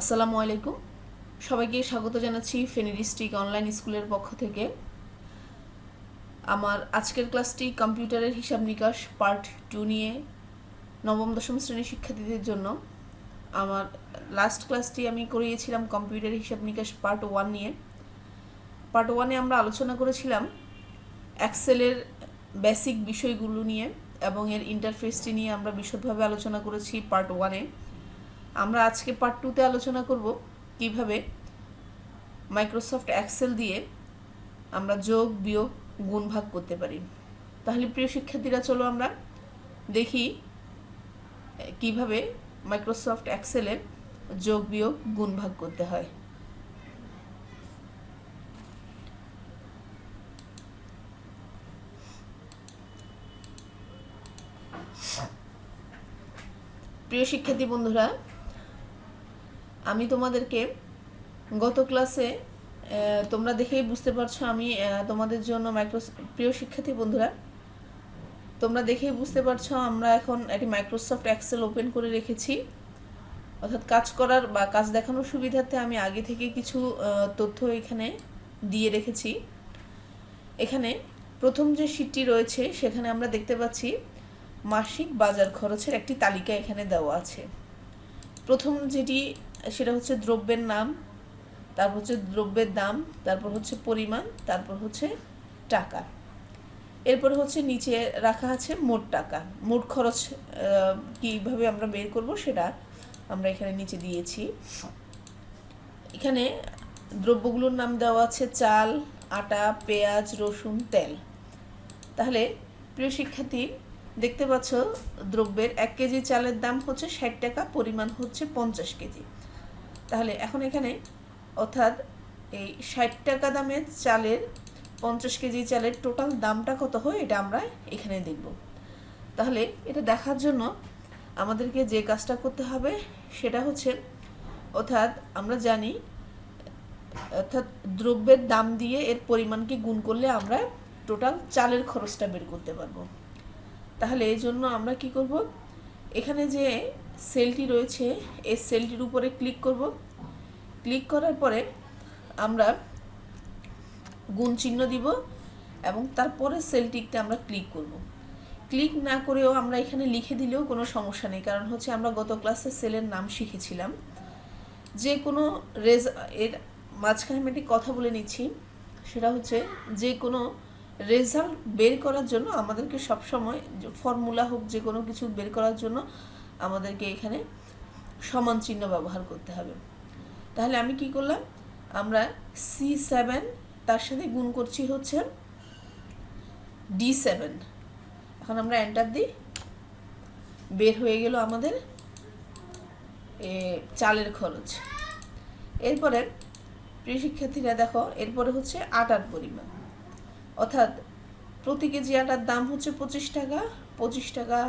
আসসালামু আলাইকুম। সবাইকে স্বাগত জানাচ্ছি ফেনী ডিস্ট্রিক্ট অনলাইন স্কুলের পক্ষ থেকে। আমার আজকের ক্লাসটি কম্পিউটারের হিসাব নিকাশ পার্ট টু নিয়ে নবম, দশম শ্রেণির শিক্ষার্থীদের জন্য। আমার লাস্ট ক্লাসটি আমি করিয়েছিলাম কম্পিউটার হিসাব নিকাশ পার্ট ওয়ান নিয়ে। পার্ট ওয়ানে আমরা আলোচনা করেছিলাম অ্যাক্সেলের বেসিক বিষয়গুলো নিয়ে। এবং এর ইন্টারফেসটি নিয়ে আমরা বিশদভাবে আলোচনা করেছি পার্ট ওয়ানে আমরা আজকে পার্ট টুতে আলোচনা করব কীভাবে মাইক্রোসফট অ্যাক্সেল দিয়ে আমরা যোগ, বিয়োগ, গুণ ভাগ করতে পারি। তাহলে প্রিয় শিক্ষার্থীরা, চলো আমরা দেখি কীভাবে মাইক্রোসফট অ্যাক্সেলে যোগ, বিয়োগ, গুণ ভাগ করতে হয়। প্রিয় শিক্ষার্থী বন্ধুরা, আমি তোমাদেরকে গত ক্লাসে তোমরা দেখেই বুঝতে পারছ আমি তোমাদের জন্য মাইক্রো প্রিয় শিক্ষার্থী বন্ধুরা, তোমরা দেখেই বুঝতে পারছ আমরা এখন একটি মাইক্রোসফট অ্যাক্সেল ওপেন করে রেখেছি। অর্থাৎ কাজ করার বা কাজ দেখানোর সুবিধার্থে আমি আগে থেকে কিছু তথ্য এখানে দিয়ে রেখেছি। এখানে প্রথম যে শীটটি রয়েছে, সেখানে আমরা দেখতে পাচ্ছি মাসিক বাজার খরচের একটি তালিকা এখানে দেওয়া আছে। প্রথম যেটি, সেটা হচ্ছে দ্রব্যের নাম, তারপর হচ্ছে দ্রব্যের দাম, তারপর হচ্ছে পরিমাণ, তারপর হচ্ছে টাকা। এরপর হচ্ছে নিচে রাখা আছে মোট টাকা। মোট খরচ কীভাবে আমরা বের করব সেটা আমরা এখানে নিচে দিয়েছি। এখানে দ্রব্যগুলোর নাম দেওয়া আছে চাল, আটা, পেঁয়াজ, রসুন, তেল। তাহলে প্রিয় শিক্ষার্থী দেখতে পাচ্ছ, দ্রব্যের এক কেজি চালের দাম হচ্ছে ষাট টাকা, পরিমাণ হচ্ছে পঞ্চাশ কেজি। তাহলে এখন এখানে অর্থাৎ এই ষাট টাকা দামের চালের, পঞ্চাশ কেজি চালের টোটাল দামটা কত হয়, এটা আমরা এখানে দেখব। তাহলে এটা দেখার জন্য আমাদেরকে যে কাজটা করতে হবে, সেটা হচ্ছে অর্থাৎ আমরা জানি, অর্থাৎ দ্রব্যের দাম দিয়ে এর পরিমাণকে গুণ করলে আমরা টোটাল চালের খরচটা বের করতে পারব। তাহলে এই জন্য আমরা কি করব? এখানে যে সেলটি রয়েছে, এই সেলটির উপরে ক্লিক করব। ক্লিক করার পরে আমরা গুণ চিহ্ন দিব এবং তারপরে সেলটিতে আমরা ক্লিক করব। ক্লিক না করেও আমরা এখানে লিখে দিলেও কোনো সমস্যা নেই, কারণ হচ্ছে আমরা গত ক্লাসে সেলের নাম শিখেছিলাম। যে কোনো রেজ এর মাঝখানে আমি একটি কথা বলে নিচ্ছি, সেটা হচ্ছে যে কোনো রেজাল্ট বের করার জন্য আমাদেরকে সবসময় ফর্মুলা হোক যে কোনো কিছু বের করার জন্য আমাদেরকে এখানে সমান চিহ্ন ব্যবহার করতে হবে। তাহলে আমি কি করলাম? আমরা সি সেভেন তার সাথে গুণ করছি হচ্ছে ডি সেভেন এখন আমরা এন্টার দিই। বের হয়ে গেল আমাদের এ, চালের খরচ। এরপরে প্রিয় শিক্ষার্থীরা দেখো এরপরে হচ্ছে আটার পরিমাণ। অর্থাৎ প্রতি কেজি আটার দাম হচ্ছে পঁচিশ টাকা পঁচিশ টাকা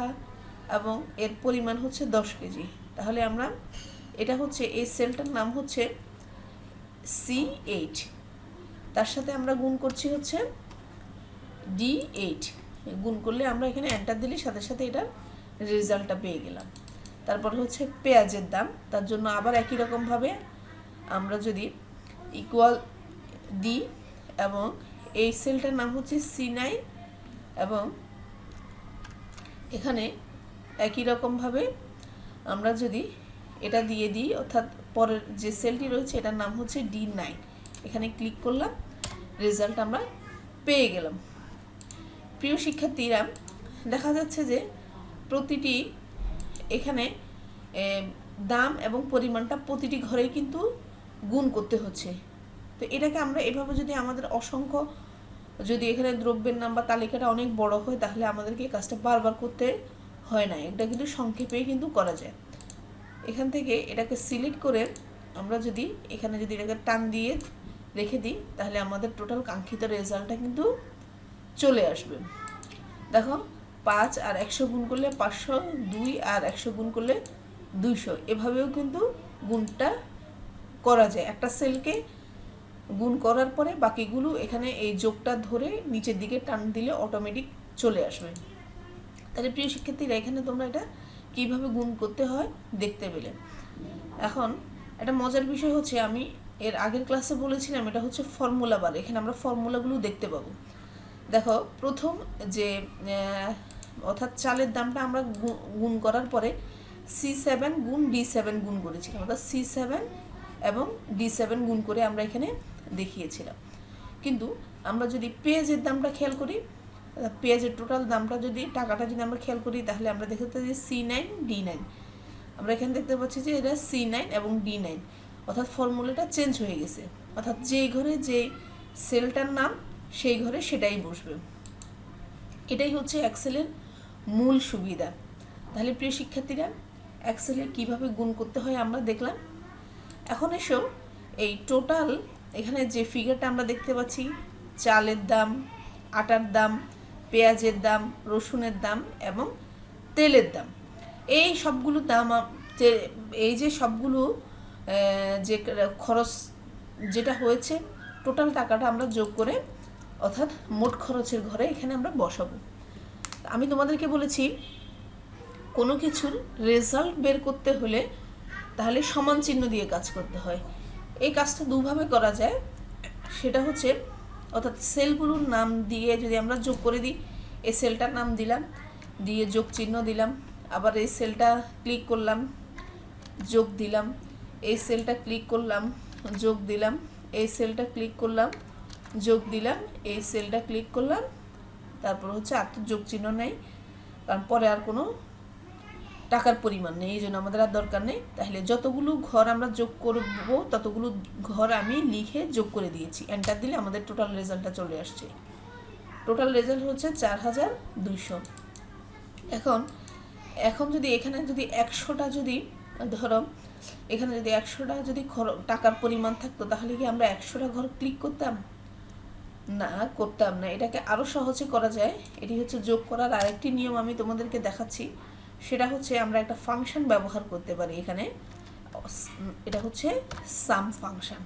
এবং এর পরিমাণ হচ্ছে দশ কেজি। তাহলে আমরা, এটা হচ্ছে, এই সেলটার নাম হচ্ছে সি এইট তার সাথে আমরা গুণ করছি হচ্ছে ডি এইট গুণ করলে আমরা এখানে এন্টার দিলে সাথে সাথে এটার রেজাল্টটা পেয়ে গেলাম। তারপর হচ্ছে পেঁয়াজের দাম। তার জন্য আবার একই রকমভাবে আমরা যদি ইকুয়াল দিই এবং এই সেলটার নাম হচ্ছে সি নাইন এবং এখানে একই রকমভাবে আমরা যদি এটা দিয়ে দিই, অর্থাৎ পরের যে সেলটি রয়েছে এটার নাম হচ্ছে ডি নাইন এখানে ক্লিক করলাম রেজাল্ট আমরা পেয়ে গেলাম। প্রিয় শিক্ষার্থীরা, দেখা যাচ্ছে যে প্রতিটি এখানে দাম এবং পরিমাণটা প্রতিটি ঘরেই কিন্তু গুণ করতে হচ্ছে। তো এটাকে আমরা এভাবে যদি আমাদের অসংখ্য যদি এখানে দ্রব্যের নাম বা তালিকাটা অনেক বড় হয়, তাহলে আমাদেরকে কাজটা বারবার করতে হয় না। এটা কিন্তু সংক্ষেপেই কিন্তু করা যায়। এখান থেকে এটাকে সিলেক্ট করে আমরা যদি এখানে যদি এটাকে টান দিয়ে রেখে দিই, তাহলে আমাদের টোটাল কাঙ্ক্ষিত রেজাল্টটা কিন্তু চলে আসবে। দেখো, পাঁচ আর একশো গুণ করলে পাঁচশো, দুই আর একশো গুণ করলে দুইশো। এভাবেও কিন্তু গুণটা করা যায়। একটা সেলকে গুণ করার পরে বাকিগুলো এখানে এই যোগটা ধরে নিচের দিকে টান দিলে অটোমেটিক চলে আসবে। তাহলে প্রিয় শিক্ষার্থীরা, এখানে তোমরা এটা কীভাবে গুণ করতে হয় দেখতে পেলে। এখন একটা মজার বিষয় হচ্ছে, আমি এর আগের ক্লাসে বলেছিলাম, এটা হচ্ছে ফর্মুলা বার এখানে আমরা ফর্মুলাগুলো দেখতে পাবো। দেখো, প্রথম যে অর্থাৎ চালের দামটা আমরা গুণ করার পরে সি সেভেন গুণ ডি সেভেন গুণ করেছিলাম। অর্থাৎ সি সেভেন এবং ডি সেভেন গুণ করে আমরা এখানে দেখিয়েছিলাম। কিন্তু আমরা যদি পেঁয়াজের দামটা খেয়াল করি পেঁয়াজের টোটাল দামটা যদি, টাকাটা যদি আমরা খেয়াল করি, তাহলে আমরা দেখতে পাচ্ছি সি নাইন ডি নাইন আমরা এখানে দেখতে পাচ্ছি যে এটা সি নাইন এবং ডি নাইন অর্থাৎ ফর্মুলাটা চেঞ্জ হয়ে গেছে। অর্থাৎ যেই ঘরে যে সেলটার নাম, সেই ঘরে সেটাই বসবে। এটাই হচ্ছে অ্যাক্সেলের মূল সুবিধা। তাহলে প্রিয় শিক্ষার্থীরা এক্সেলে কীভাবে গুণ করতে হয় আমরা দেখলাম। এখন এসো এই টোটাল এখানে যে ফিগারটা আমরা দেখতে পাচ্ছি, চালের দাম, আটার দাম, পেঁয়াজের দাম, রসুনের দাম এবং তেলের দাম। এই সবগুলো দাম এই যে সবগুলো যে খরচ যেটা হয়েছে টোটাল টাকাটা আমরা যোগ করে, অর্থাৎ মোট খরচের ঘরে এখানে আমরা বসাবো। আমি তোমাদেরকে বলেছি, কোনো কিছুর রেজাল্ট বের করতে হলে তাহলে সমান চিহ্ন দিয়ে কাজ করতে হয়। এই কাজটা দুভাবে করা যায়। সেটা হচ্ছে, অর্থাৎ সেলগুলোর নাম দিয়ে যদি আমরা যোগ করে দিই, এই সেলটার নাম দিলাম, দিয়ে যোগ চিহ্ন দিলাম, আবার এই সেলটা ক্লিক করলাম, যোগ দিলাম, এই সেলটা ক্লিক করলাম, যোগ দিলাম, এই সেলটা ক্লিক করলাম, যোগ দিলাম, এই সেলটা ক্লিক করলাম, তারপর হচ্ছে আর তো যোগ চিহ্ন নেই, কারণ পরে আর কোনো টাকার পরিমাণ নেই, এই জন্য আমাদের আর দরকার নেই। তাহলে যতগুলো ঘর আমরা যোগ করব, ততগুলো ঘর আমি লিখে যোগ করে দিয়েছি। এন্টার দিলে আমাদের টোটাল রেজাল্টটা চলে আসছে। টোটাল রেজাল্ট হচ্ছে চার হাজার দুইশো। এখন এখন যদি এখানে যদি একশোটা যদি, ধরো, এখানে যদি একশোটা যদি টাকার পরিমাণ থাকতো, তাহলে কি আমরা একশোটা ঘর ক্লিক করতাম? না করতাম না। এটাকে আরও সহজে করা যায়। এটি হচ্ছে যোগ করার আরেকটি নিয়ম আমি তোমাদেরকে দেখাচ্ছি। সেটা হচ্ছে আমরা একটা ফাংশন ব্যবহার করতে পারি এখানে। এটা হচ্ছে সাম ফাংশন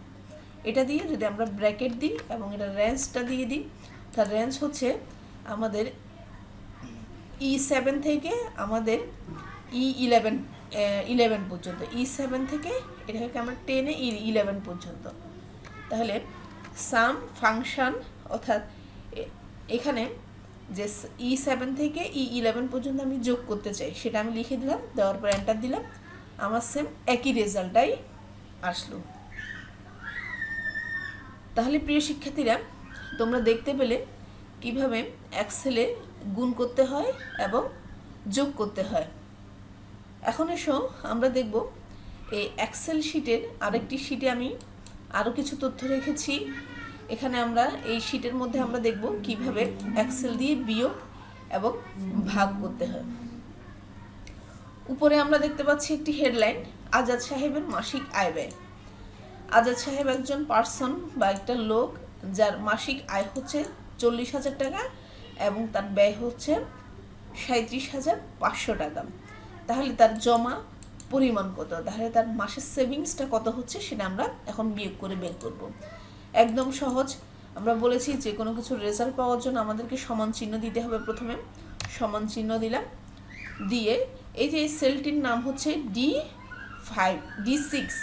এটা দিয়ে যদি আমরা ব্র্যাকেট দিই এবং এটা রেঞ্জটা দিয়ে দিই, তার রেঞ্জ হচ্ছে আমাদের ই সেভেন থেকে আমাদের ই ইলেভেন ইলেভেন পর্যন্ত। ই সেভেন থেকে এটাকে আমরা টেনে ই ইলেভেন পর্যন্ত। তাহলে সাম ফাংশন অর্থাৎ এখানে যে ই সেভেন থেকে ই ইলেভেন পর্যন্ত আমি যোগ করতে চাই, সেটা আমি লিখে দিলাম, দেওয়ার পর এন্টার দিলাম, আমার সেম একই রেজাল্টটাই আসলো। তাহলে প্রিয় শিক্ষার্থীরা, তোমরা দেখতে পেলে কীভাবে এক্সেলে গুণ করতে হয় এবং যোগ করতে হয়। এখন এসো, আমরা দেখব এই এক্সেল শিটের আরেকটি শিটে আমি আরও কিছু তথ্য রেখেছি। এখানে আমরা এই শিটের মধ্যে আমরা দেখব কীভাবে এক্সেল দিয়ে বিয়োগ এবং ভাগ করতে হয়। উপরে আমরা দেখতে পাচ্ছি একটি হেডলাইন আজাদ সাহেবের মাসিক আয় ব্যয়। আজাদ সাহেব একজন পার্সন বা একটা লোক যার মাসিক আয় হচ্ছে চল্লিশ হাজার টাকা এবং তার ব্যয় হচ্ছে সাঁত্রিশ হাজার পাঁচশো টাকা। তাহলে তার জমা পরিমাণ কত? তাহলে তার মাসের সেভিংসটা কত হচ্ছে সেটা আমরা এখন বিয়োগ করে বের করব। একদম সহজ। আমরা বলেছি যে কোনো কিছুর রেজাল্ট পাওয়ার জন্য আমাদেরকে সমান চিহ্ন দিতে হবে প্রথমে। সমান চিহ্ন দিলাম। দিয়ে এই যে এই সেলটির নাম হচ্ছে ডি ফাইভ ডি সিক্স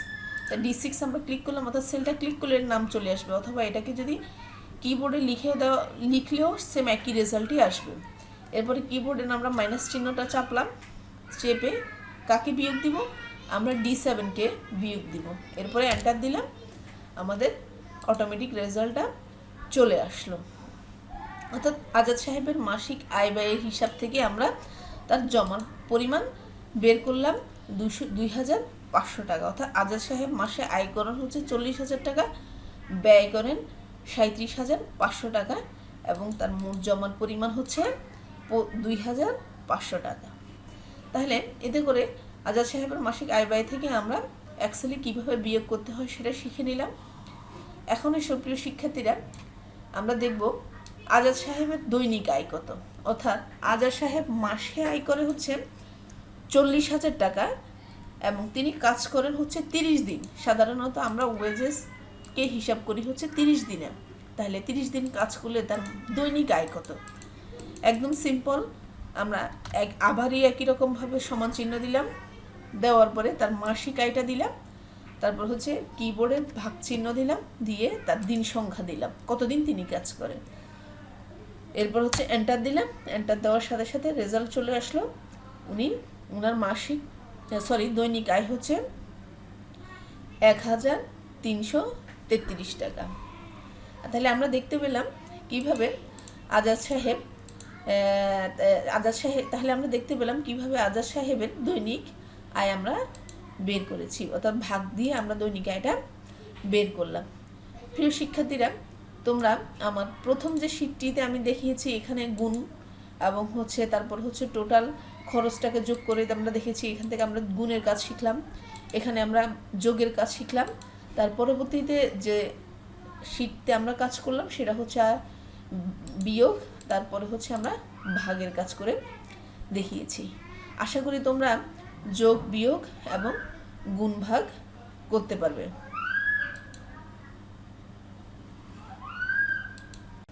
তা ডি সিক্স আমরা ক্লিক করলাম, অর্থাৎ সেলটা ক্লিক করলে নাম চলে আসবে। অথবা এটাকে যদি কিবোর্ডে লিখে দেওয়া, লিখলেও সেম একই রেজাল্টই আসবে। এরপরে কিবোর্ডে আমরা মাইনাস চিহ্নটা চাপলাম, চেপে কাকে বিয়োগ দিব? আমরা ডি সেভেনকে বিয়োগ দিব। এরপরে অ্যান্টার দিলাম। আমাদের অটোমেটিক রেজাল্টটা চলে আসলো। অর্থাৎ আজাদ সাহেবের মাসিক আয় ব্যয়ের হিসাব থেকে আমরা তার জমার পরিমাণ বের করলাম দুশো দুই হাজার পাঁচশো টাকা। অর্থাৎ আজাদ সাহেব মাসে আয় করেন হচ্ছে চল্লিশ হাজার টাকা, ব্যয় করেন সাঁত্রিশ হাজার পাঁচশো টাকা এবং তার মোট জমার পরিমাণ হচ্ছে দুই হাজার পাঁচশো টাকা। তাহলে এতে করে আজাদ সাহেবের মাসিক আয় ব্যয় থেকে আমরা অ্যাক্সেলি কীভাবে বিয়োগ করতে হয় সেটা শিখে নিলাম। এখন এই সুপ্রিয় শিক্ষার্থীরা, আমরা দেখব আজাদ সাহেবের দৈনিক আয় কত। অর্থাৎ আজাদ সাহেব মাসে আয় করে হচ্ছে চল্লিশ হাজার টাকা এবং তিনি কাজ করেন হচ্ছে তিরিশ দিন। সাধারণত আমরা ওয়েজেসকে হিসাব করি হচ্ছে তিরিশ দিনে। তাহলে তিরিশ দিন কাজ করলে তার দৈনিক আয় কত? একদম সিম্পল আমরা এক আবারই একই রকমভাবে সমান চিহ্ন দিলাম। দেওয়ার পরে তার মাসিক আয়টা দিলাম। তারপর হচ্ছে কিবোর্ডে ভাগ চিহ্ন দিলাম, দিয়ে তার দিন সংখ্যা দিলাম। কতদিন তিনি কাজ করেন? এরপর হচ্ছে এন্টার দিলাম। এন্টার দেওয়ার সাথে সাথে রেজাল্ট চলে আসলো। উনি ওনার মাসিক সরি দৈনিক আয় হচ্ছে এক হাজার তিনশো তেত্রিশ টাকা। তাহলে আমরা দেখতে পেলাম কীভাবে আজাদ সাহেব আজাদ সাহেব, তাহলে আমরা দেখতে পেলাম কীভাবে আজাদ সাহেবের দৈনিক আয় আমরা বের করেছি। অর্থাৎ ভাগ দিয়ে আমরা দৈনিক আয়টা বের করলাম। প্রিয় শিক্ষার্থীরা, তোমরা আমার প্রথম যে শীটটিতে আমি দেখিয়েছি, এখানে গুণ এবং হচ্ছে তারপর হচ্ছে টোটাল খরচটাকে যোগ করে আমরা দেখেছি, এখান থেকে আমরা গুণের কাজ শিখলাম, এখানে আমরা যোগের কাজ শিখলাম। তার পরবর্তীতে যে শীটতে আমরা কাজ করলাম, সেটা হচ্ছে বিয়োগ, তারপরে হচ্ছে আমরা ভাগের কাজ করে দেখিয়েছি। আশা করি তোমরা যোগ বিয়োগ এবং গুণ ভাগ করতে পারবে।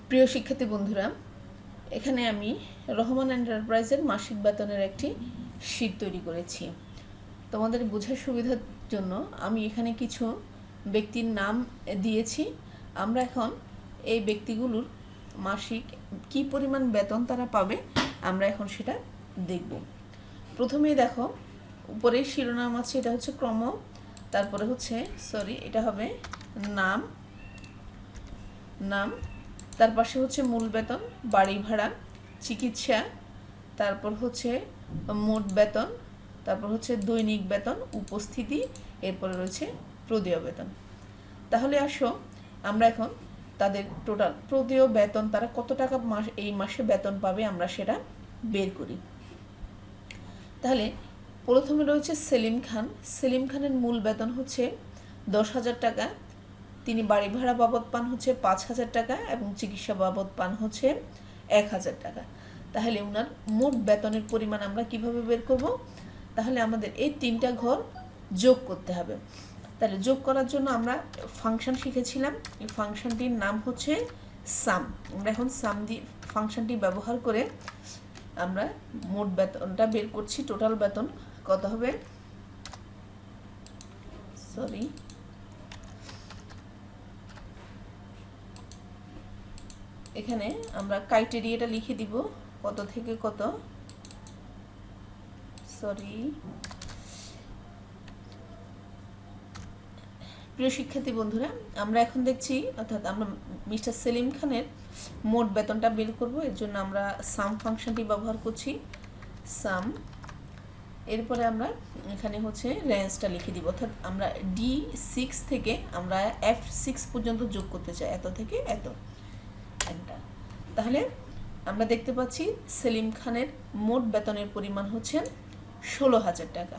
প্রিয় শিক্ষার্থী বন্ধুরা, এখানে আমি রহমান এন্টারপ্রাইজের মাসিক বেতনের একটি শীট তৈরি করেছি। তোমাদের বোঝার সুবিধার জন্য আমি এখানে কিছু ব্যক্তির নাম দিয়েছি। আমরা এখন এই ব্যক্তিগুলোর মাসিক কি পরিমাণ বেতন তারা পাবে, আমরা এখন সেটা দেখব। প্রথমেই দেখো উপরে শিরোনাম আছে, এটা হচ্ছে ক্রম, তারপরে হচ্ছে সরি এটা হবে নাম নাম, তার পাশে হচ্ছে মূল বেতন, বাড়ি ভাড়া, চিকিৎসা, তারপর হচ্ছে মোট বেতন, তারপর হচ্ছে দৈনিক বেতন, উপস্থিতি, এরপরে রয়েছে প্রদেয় বেতন। তাহলে আসো, আমরা এখন তাদের টোটাল প্রদেয় বেতন, তারা কত টাকা মাস, এই মাসে বেতন পাবে, আমরা সেটা বের করি। তাহলে প্রথমে রয়েছে সেলিম খান। সেলিম খানের মূল বেতন হচ্ছে দশ হাজার টাকা। তিনি বাড়ি ভাড়া বাবদ পান হচ্ছে পাঁচ হাজার টাকা এবং চিকিৎসা বাবদ পান হচ্ছে এক হাজার টাকা। তাহলে ওনার মোট বেতনের পরিমাণ আমরা কীভাবে বের করব? তাহলে আমাদের এই তিনটা ঘর যোগ করতে হবে। তাহলে যোগ করার জন্য আমরা ফাংশন শিখেছিলাম। এই ফাংশনটির নাম হচ্ছে সাম আমরা এখন সাম দিয়ে ফাংশনটি ব্যবহার করে আমরা মোট বেতনটা বের করছি টোটাল বেতন। কত হবে? সরি এখানে আমরা ক্রাইটেরিয়াটা লিখে দিব, কত থেকে কত। সরি প্রিয় শিক্ষার্থী বন্ধুরা, আমরা এখন দেখছি, অর্থাৎ আমরা মিস্টার সেলিম খানের মোট বেতনটা বের করব, এর জন্য আমরা সাম ফাংশনটি ব্যবহার করছি। সাম এরপরে আমরা এখানে হচ্ছে রেঞ্জটা লিখে দিব। অর্থাৎ আমরা ডি সিক্স থেকে আমরা এফ সিক্স পর্যন্ত যোগ করতে চাই। এত থেকে এত। একটা। তাহলে আমরা দেখতে পাচ্ছি সেলিম খানের মোট বেতনের পরিমাণ হচ্ছে ষোলো হাজার টাকা।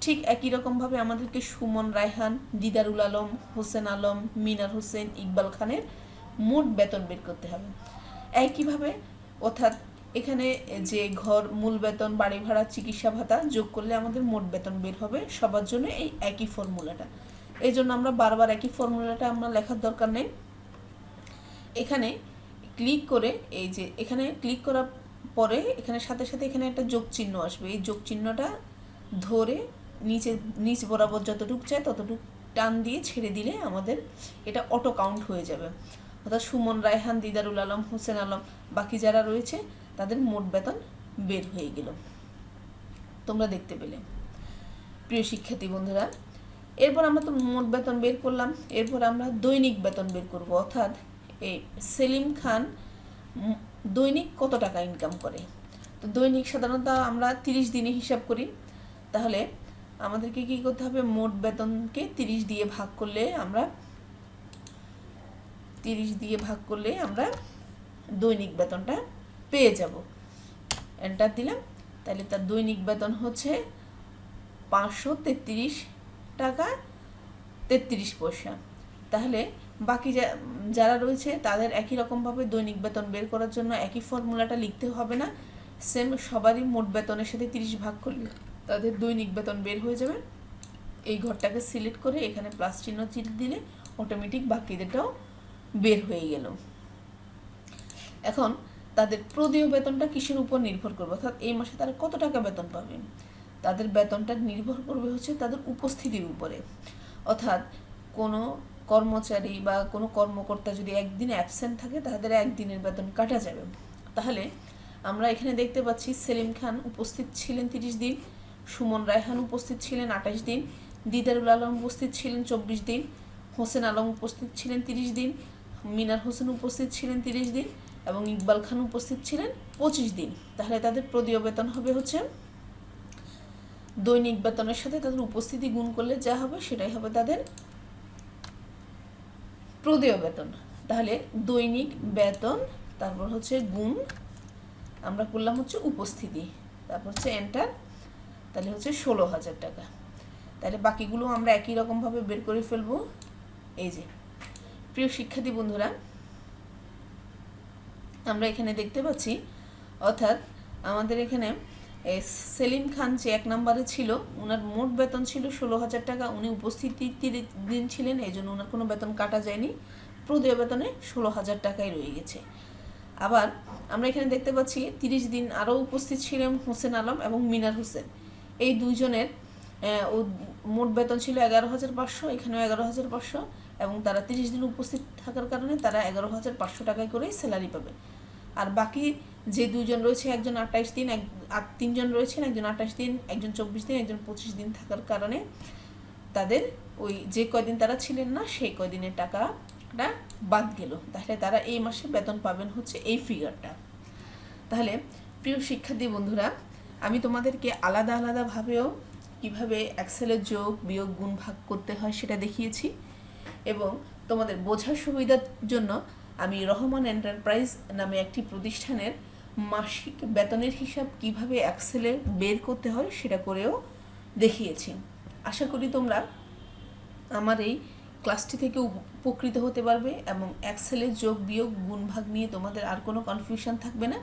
ঠিক একই রকমভাবে আমাদেরকে সুমন রায়হান, দিদারুল আলম, হোসেন আলম, মিনার হোসেন, ইকবাল খানের মোট বেতন বের করতে হবে। একইভাবে অর্থাৎ এখানে যে ঘর, মূল বেতন, বাড়ি ভাড়া, চিকিৎসা ভাতা যোগ করলে আমাদের মোট বেতন বের হবে সবার জন্য এই একই ফর্মুলাটা। এই জন্য আমরা বারবার একই ফর্মুলাটা আমরা লেখার দরকার নেই। এখানে ক্লিক করে এই যে, এখানে ক্লিক করার পরে এখানে সাথে সাথে এখানে একটা যোগ চিহ্ন আসবে। এই যোগ চিহ্নটা ধরে নিচে, নিচ বরাবর যতটুকু চায় ততটুকু টান দিয়ে ছেড়ে দিলে আমাদের এটা অটো কাউন্ট হয়ে যাবে। অর্থাৎ সুমন রায়হান, দিদারুল আলম, হোসেন আলম, বাকি যারা রয়েছে তাদের মোট বেতন বের হয়ে গেল। তোমরা দেখতে পেলে। প্রিয় শিক্ষার্থী বন্ধুরা, এরপর আমরা তো মোট বেতন বের করলাম। এরপর আমরা দৈনিক বেতন বের করব। অর্থাৎ এই সেলিম খান দৈনিক কত টাকা ইনকাম করে? তো দৈনিক সাধারণত আমরা তিরিশ দিনে হিসাব করি। তাহলে আমাদেরকে কি করতে হবে? মোট বেতনকে তিরিশ দিয়ে ভাগ করলে আমরা তিরিশ দিয়ে ভাগ করলে আমরা দৈনিক বেতনটা পেয়ে যাব। এন্টার দিলাম। তাহলে তার দৈনিক বেতন হচ্ছে পাঁচশো তেত্রিশ টাকা তেত্রিশ পয়সা। তাহলে বাকি যারা রয়েছে তাদের একই রকমভাবে দৈনিক বেতন বের করার জন্য একই ফর্মুলাটা লিখতে হবে না। সেম সবারই মোট বেতনের সাথে তিরিশ ভাগ করলে তাদের দৈনিক বেতন বের হয়ে যাবে। এই ঘরটাকে সিলেক্ট করে এখানে প্লাস চিহ্ন চিট দিলে অটোমেটিক বাকিদেরটাও বের হয়ে গেল। এখন তাদের প্রদীয় বেতনটা কিসের উপর নির্ভর করবে? অর্থাৎ এই মাসে তারা কত টাকা বেতন পাবে? তাদের বেতনটা নির্ভর করবে হচ্ছে তাদের উপস্থিতির উপরে। অর্থাৎ কোনো কর্মচারী বা কোনো কর্মকর্তা যদি একদিন অ্যাবসেন্ট থাকে তাদের একদিনের বেতন কাটা যাবে। তাহলে আমরা এখানে দেখতে পাচ্ছি সেলিম খান উপস্থিত ছিলেন তিরিশ দিন, সুমন রায়হান উপস্থিত ছিলেন আঠাশ দিন দিদারুল আলম উপস্থিত ছিলেন চব্বিশ দিন, হোসেন আলম উপস্থিত ছিলেন তিরিশ দিন, মিনার হোসেন উপস্থিত ছিলেন তিরিশ দিন এবং ইকবাল খান উপস্থিত ছিলেন পঁচিশ দিন। তাহলে তাদের প্রদীয় বেতন হবে হচ্ছে, দৈনিক বেতনের সাথে তাদের উপস্থিতি গুণ করলে যা হবে সেটাই হবে তাদের প্রদেয় বেতন। তাহলে দৈনিক বেতন, তারপর হচ্ছে গুণ, আমরা করলাম হচ্ছে উপস্থিতি। তারপর হচ্ছে এন্টার তাহলে হচ্ছে ষোলো হাজার টাকা। তাহলে বাকিগুলো আমরা একই রকমভাবে বের করে ফেলব। এই যে, প্রিয় শিক্ষার্থী বন্ধুরা আমরা এখানে দেখতে পাচ্ছি, অর্থাৎ আমাদের এখানে সেলিম খান যে এক নম্বরে ছিল ওনার মোট বেতন ছিল ষোলো হাজার টাকা। উনি উপস্থিতি দিন ছিলেন, এই জন্য ওনার কোনো বেতন কাটা যায়নি। প্রদেয় বেতনে ষোলো হাজার টাকাই রয়ে গেছে। আবার আমরা এখানে দেখতে পাচ্ছি, তিরিশ দিন আরও উপস্থিত ছিলেন হোসেন আলম এবং মিনার হোসেন। এই ও মোট বেতন ছিল এগারো হাজার পাঁচশো, এখানেও এগারো হাজার পাঁচশো এবং তারা তিরিশ দিন উপস্থিত থাকার কারণে তারা এগারো হাজার পাঁচশো টাকায় করেই স্যালারি পাবে। আর বাকি যে দুজন রয়েছে, একজন আঠাইশ দিন, এক, আর তিনজন রয়েছেন, একজন আঠাশ দিন, একজন চব্বিশ দিন, একজন পঁচিশ দিন থাকার কারণে তাদের ওই যে কয়দিন তারা ছিলেন না, সেই কয়দিনের টাকাটা বাদ গেল। তাহলে তারা এই মাসে বেতন পাবেন হচ্ছে এই ফিগারটা তাহলে প্রিয় শিক্ষার্থী বন্ধুরা, আমি তোমাদেরকে আলাদা আলাদাভাবেও কীভাবে অ্যাক্সেলের যোগ, বিয়োগ, গুণ, ভাগ করতে হয় সেটা দেখিয়েছি। এবং তোমাদের বোঝার সুবিধার জন্য আমি রহমান এন্টারপ্রাইজ নামে একটি প্রতিষ্ঠানের মাসিক বেতনের হিসাব কীভাবে অ্যাক্সেলে বের করতে হয় সেটা করেও দেখিয়েছি। আশা করি তোমরা আমার এই ক্লাসটি থেকে উপকৃত হতে পারবে এবং এক্সেলের যোগ, বিয়োগ, গুণ, ভাগ নিয়ে তোমাদের আর কোনো কনফিউশন থাকবে না।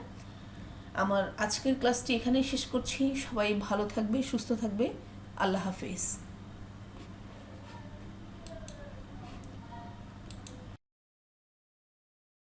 আমার আজকের ক্লাসটি এখানেই শেষ করছি। সবাই ভালো থাকবে, সুস্থ থাকবে। আল্লাহ হাফিজ।